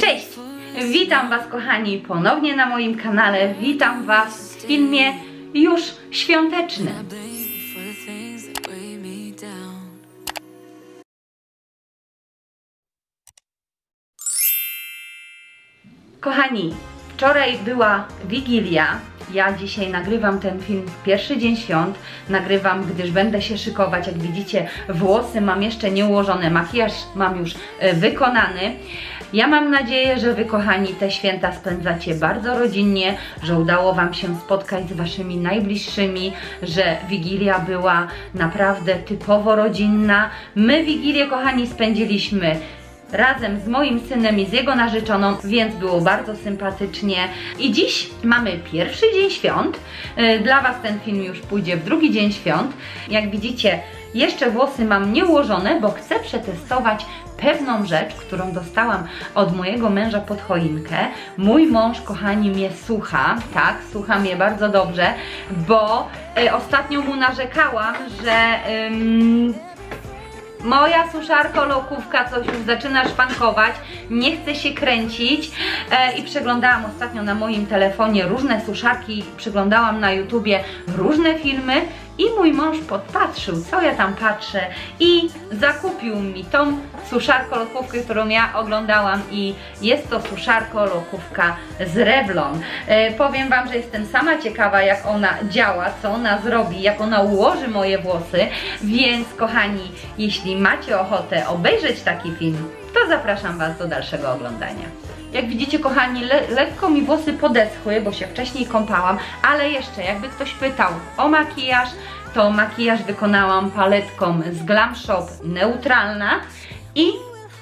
Cześć! Witam Was kochani ponownie na moim kanale. Witam Was w filmie już świątecznym. Kochani, wczoraj była Wigilia. Ja dzisiaj nagrywam ten film w pierwszy dzień świąt. Nagrywam, gdyż będę się szykować. Jak widzicie, włosy mam jeszcze nie ułożone, makijaż mam już e, wykonany. Ja mam nadzieję, że Wy, kochani, te święta spędzacie bardzo rodzinnie, że udało Wam się spotkać z Waszymi najbliższymi, że Wigilia była naprawdę typowo rodzinna. My Wigilię, kochani, spędziliśmy razem z moim synem i z jego narzeczoną, więc było bardzo sympatycznie. I dziś mamy pierwszy dzień świąt. Yy, Dla Was ten film już pójdzie w drugi dzień świąt. Jak widzicie, jeszcze włosy mam nieułożone, bo chcę przetestować pewną rzecz, którą dostałam od mojego męża pod choinkę. Mój mąż, kochani, mnie słucha, tak, słucha mnie bardzo dobrze, bo y, ostatnio mu narzekałam, że Moja suszarko lokówka coś już zaczyna szwankować, nie chce się kręcić. E, i przeglądałam ostatnio na moim telefonie różne suszarki, przeglądałam na YouTubie różne filmy i mój mąż podpatrzył, co ja tam patrzę i zakupił mi tą suszarko lokówkę, którą ja oglądałam i jest to suszarko lokówka z Revlon. E, powiem Wam, że jestem sama ciekawa jak ona działa, co ona zrobi, jak ona ułoży moje włosy, więc kochani, jeśli macie ochotę obejrzeć taki film, to zapraszam Was do dalszego oglądania. Jak widzicie, kochani, le lekko mi włosy podeschły, bo się wcześniej kąpałam, ale jeszcze, jakby ktoś pytał o makijaż, to makijaż wykonałam paletką z Glam Shop Neutralna i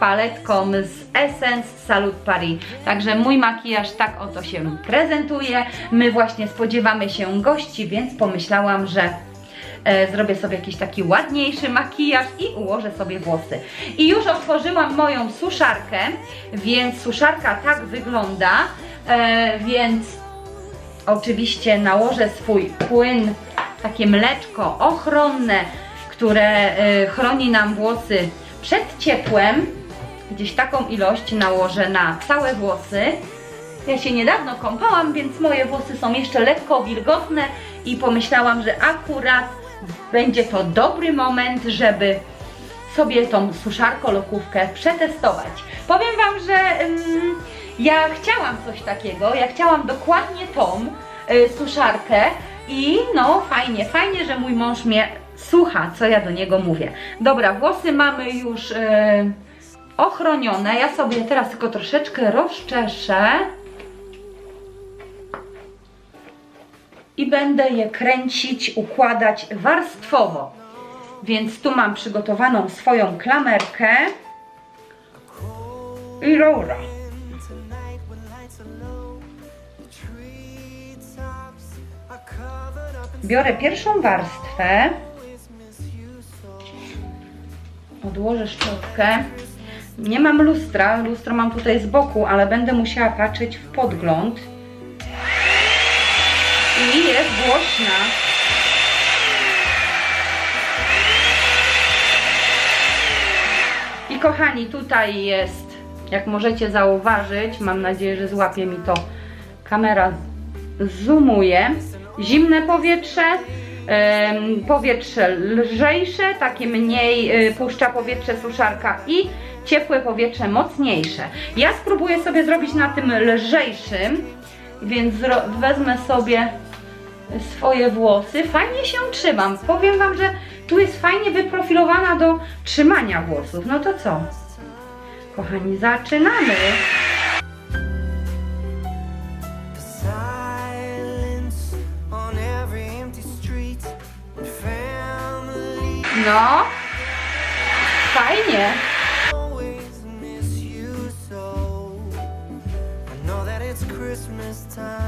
paletką z Essence Salute Paris. Także mój makijaż tak oto się prezentuje. My właśnie spodziewamy się gości, więc pomyślałam, że zrobię sobie jakiś taki ładniejszy makijaż i ułożę sobie włosy. I już otworzyłam moją suszarkę, więc suszarka tak wygląda, e, więc oczywiście nałożę swój płyn, takie mleczko ochronne, które e, chroni nam włosy przed ciepłem. Gdzieś taką ilość nałożę na całe włosy. Ja się niedawno kąpałam, więc moje włosy są jeszcze lekko wilgotne i pomyślałam, że akurat będzie to dobry moment, żeby sobie tą suszarko lokówkę przetestować. Powiem Wam, że ja chciałam coś takiego, ja chciałam dokładnie tą y, suszarkę i no fajnie, fajnie, że mój mąż mnie słucha, co ja do niego mówię. Dobra, włosy mamy już y, ochronione, ja sobie teraz tylko troszeczkę rozczeszę i będę je kręcić, układać warstwowo. Więc tu mam przygotowaną swoją klamerkę i rura. Biorę pierwszą warstwę. Odłożę szczotkę. Nie mam lustra, lustro mam tutaj z boku, ale będę musiała patrzeć w podgląd. I jest głośna. I kochani, tutaj jest, jak możecie zauważyć, mam nadzieję, że złapie mi to kamera, zoomuje, zimne powietrze, powietrze lżejsze, takie mniej y, puszcza powietrze suszarka i ciepłe powietrze mocniejsze. Ja spróbuję sobie zrobić na tym lżejszym, więc wezmę sobie swoje włosy. Fajnie się trzymam. Powiem Wam, że tu jest fajnie wyprofilowana do trzymania włosów. No to co? Kochani, zaczynamy. No. Fajnie.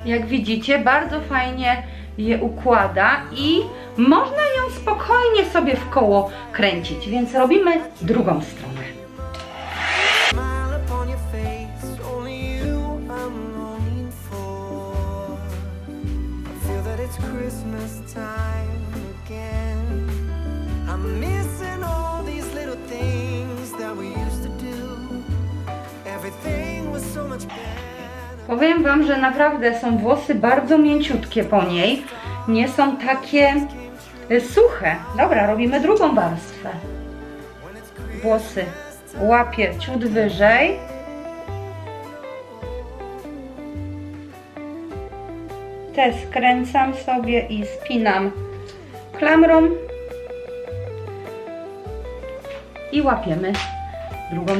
Jak widzicie, bardzo fajnie je układa i można ją spokojnie sobie w koło kręcić, więc robimy drugą stronę. Powiem Wam, że naprawdę są włosy bardzo mięciutkie po niej. Nie są takie y, suche. Dobra, robimy drugą warstwę. Włosy łapię ciut wyżej. Te skręcam sobie i spinam klamrą. I łapiemy drugą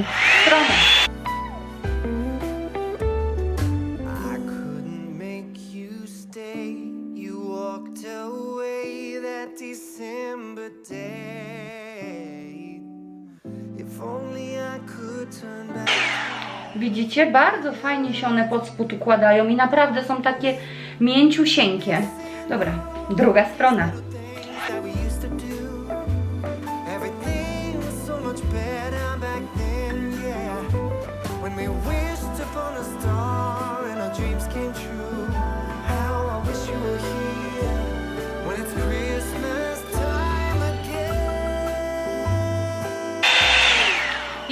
stronę. Widzicie, bardzo fajnie się one pod spód układają i naprawdę są takie mięciusieńkie. Dobra, druga strona.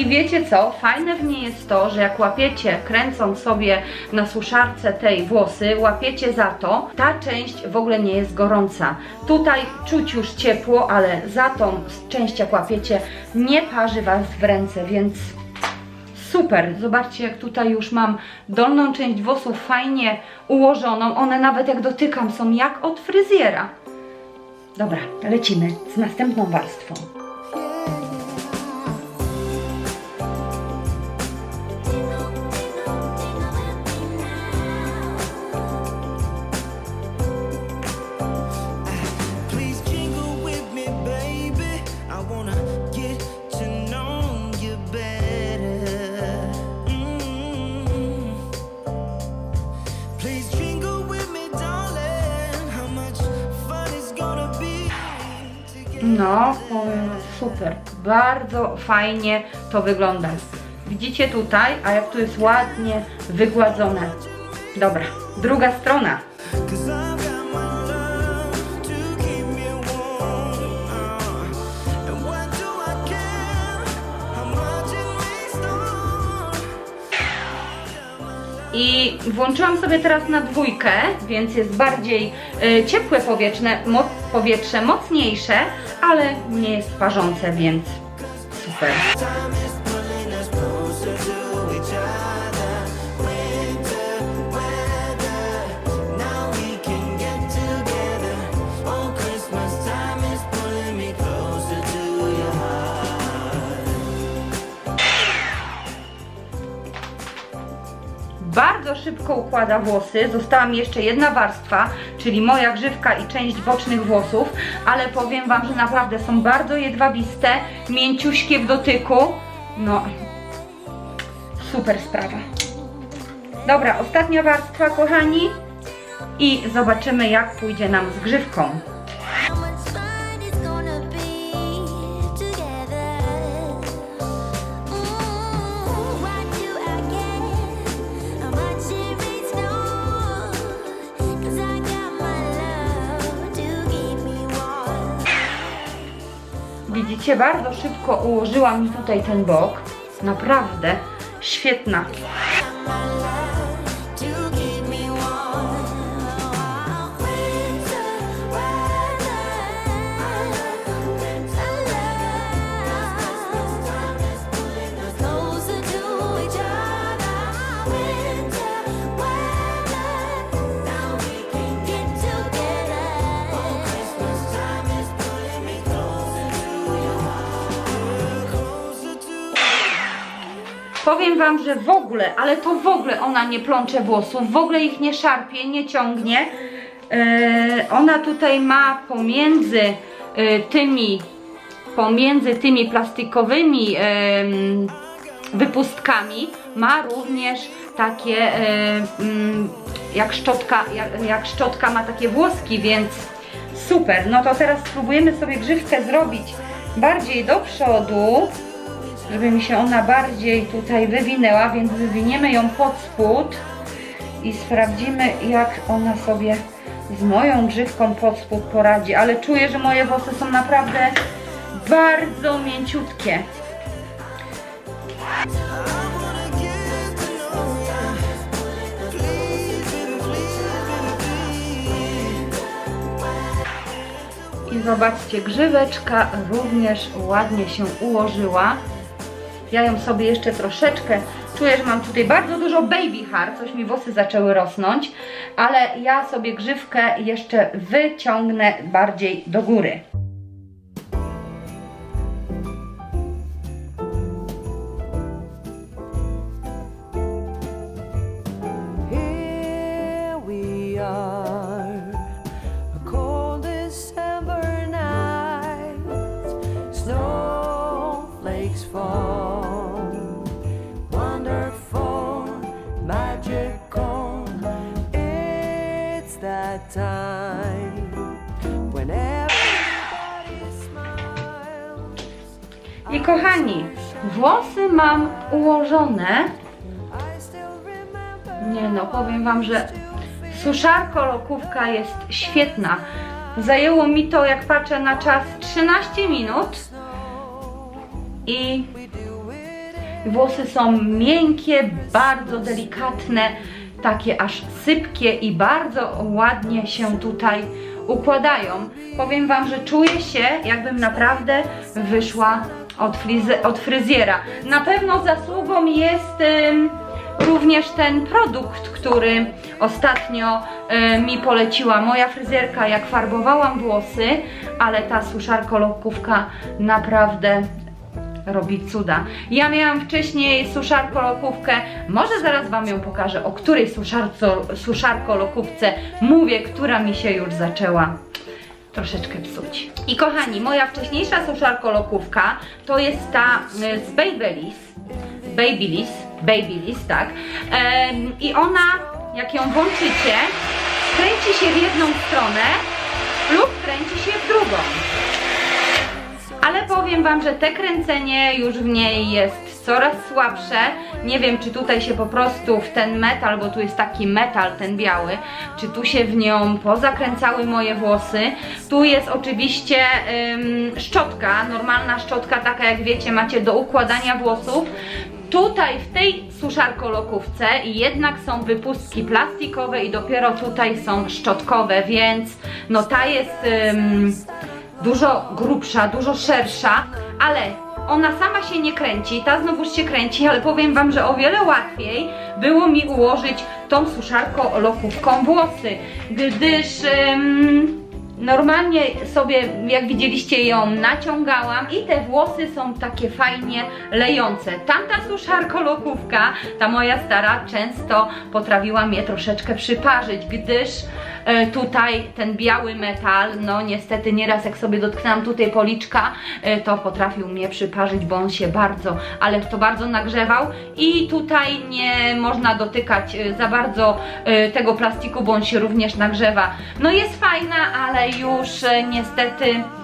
Wiecie co? Fajne w niej jest to, że jak łapiecie, kręcąc sobie na suszarce tej włosy, łapiecie za to, ta część w ogóle nie jest gorąca. Tutaj czuć już ciepło, ale za tą część jak łapiecie, nie parzy Was w ręce, więc super. Zobaczcie jak tutaj już mam dolną część włosów fajnie ułożoną. One nawet jak dotykam są jak od fryzjera. Dobra, lecimy z następną warstwą. No, super. Bardzo fajnie to wygląda. Widzicie tutaj, a jak tu jest ładnie wygładzone. Dobra, druga strona. I włączyłam sobie teraz na dwójkę, więc jest bardziej y, ciepłe powietrze, mo powietrze, mocniejsze, ale nie jest parzące, więc super. Bardzo szybko układa włosy. Została mi jeszcze jedna warstwa, czyli moja grzywka i część bocznych włosów, ale powiem Wam, że naprawdę są bardzo jedwabiste, mięciuśkie w dotyku. No, super sprawa. Dobra, ostatnia warstwa, kochani. I zobaczymy, jak pójdzie nam z grzywką. Widzicie, bardzo szybko ułożyłam tutaj ten bok. Naprawdę świetna. Powiem Wam, że w ogóle, ale to w ogóle ona nie plącze włosów, w ogóle ich nie szarpie, nie ciągnie. E, ona tutaj ma pomiędzy e, tymi pomiędzy tymi plastikowymi em, wypustkami ma również takie mm, jak szczotka, jak, jak szczotka ma takie włoski, więc super. No to teraz spróbujemy sobie grzywkę zrobić bardziej do przodu żeby mi się ona bardziej tutaj wywinęła, więc wywiniemy ją pod spód i sprawdzimy jak ona sobie z moją grzywką pod spód poradzi, ale czuję, że moje włosy są naprawdę bardzo mięciutkie. I zobaczcie, grzyweczka również ładnie się ułożyła. Ja ją sobie jeszcze troszeczkę czuję, że mam tutaj bardzo dużo baby hair, coś mi włosy zaczęły rosnąć, ale ja sobie grzywkę jeszcze wyciągnę bardziej do góry. I kochani, włosy mam ułożone. Nie no, powiem Wam, że suszarko lokówka jest świetna. Zajęło mi to, jak patrzę na czas, 13 minut. I włosy są miękkie, bardzo delikatne, takie aż sypkie i bardzo ładnie się tutaj układają. Powiem Wam, że czuję się, jakbym naprawdę wyszła od, od fryzjera. Na pewno zasługą jest ym, również ten produkt, który ostatnio y, mi poleciła moja fryzjerka, jak farbowałam włosy, ale ta suszarko lokówka naprawdę robi cuda. Ja miałam wcześniej suszarko lokówkę, może zaraz Wam ją pokażę, o której suszarco, suszarko lokówce mówię, która mi się już zaczęła troszeczkę psuć. I kochani, moja wcześniejsza suszarko lokówka to jest ta y, z Babyliss, Babyliss, Babyliss, tak. I ona, jak ją włączycie, kręci się w jedną stronę lub kręci się w drugą. Ale powiem Wam, że te kręcenie już w niej jest coraz słabsze. Nie wiem, czy tutaj się po prostu w ten metal, bo tu jest taki metal, ten biały, czy tu się w nią pozakręcały moje włosy. Tu jest oczywiście ym, szczotka, normalna szczotka, taka jak wiecie, macie do układania włosów. Tutaj w tej suszarkolokówce jednak są wypustki plastikowe i dopiero tutaj są szczotkowe, więc no ta jest ym, dużo grubsza, dużo szersza, ale ona sama się nie kręci, ta znowuż się kręci, ale powiem Wam, że o wiele łatwiej było mi ułożyć tą suszarką lokówką włosy, gdyż normalnie sobie, jak widzieliście, ją naciągałam i te włosy są takie fajnie lejące. Tamta suszarko lokówka, ta moja stara, często potrafiła mnie troszeczkę przyparzyć, gdyż tutaj ten biały metal, no niestety nieraz jak sobie dotknęłam tutaj policzka, e, to potrafił mnie przyparzyć, bo on się bardzo, ale to bardzo nagrzewał i tutaj nie można dotykać e, za bardzo e, tego plastiku, bo on się również nagrzewa. No jest fajna, ale już e, niestety e,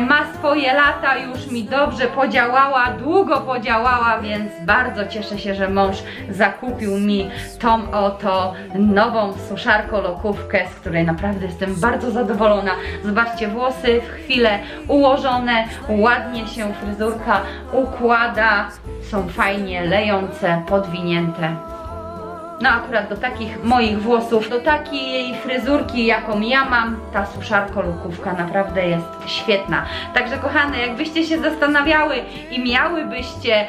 ma swoje lata, już mi dobrze podziałała, długo podziałała, więc bardzo cieszę się, że mąż zakupił mi tą oto nową suszarko lokówkę, z której naprawdę jestem bardzo zadowolona. Zobaczcie, włosy w chwilę ułożone, ładnie się fryzurka układa, są fajnie lejące, podwinięte. No akurat do takich moich włosów, do takiej fryzurki jaką ja mam, ta suszarko lukówka naprawdę jest świetna. Także kochane, jakbyście się zastanawiały i miałybyście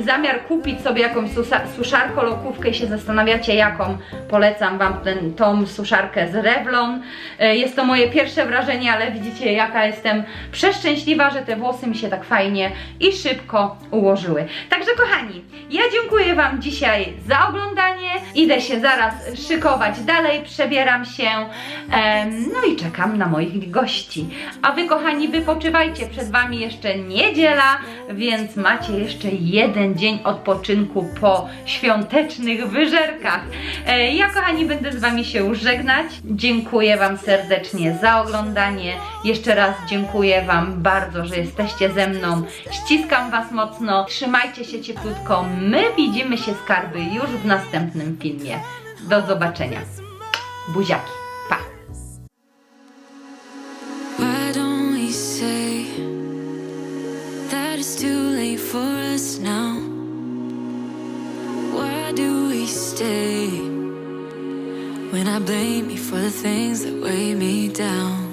zamiar kupić sobie jakąś suszarko lokówkę i się zastanawiacie jaką, polecam Wam ten, tą suszarkę z Revlon. E, Jest to moje pierwsze wrażenie, ale widzicie jaka jestem przeszczęśliwa, że te włosy mi się tak fajnie i szybko ułożyły. Także kochani, ja dziękuję Wam dzisiaj za oglądanie. Idę się zaraz szykować dalej, przebieram się, no i czekam na moich gości. A Wy kochani, wypoczywajcie, przed Wami jeszcze niedziela, więc macie jeszcze jeden dzień odpoczynku po świątecznych wyżerkach. E, Ja kochani będę z Wami się żegnać. Dziękuję Wam serdecznie za oglądanie. Jeszcze raz dziękuję Wam bardzo, że jesteście ze mną. Ściskam Was mocno. Trzymajcie się cieplutko. My widzimy się skarby już w następnym filmie. Do zobaczenia. Buziaki. Pa. When I blame you for the things that weigh me down?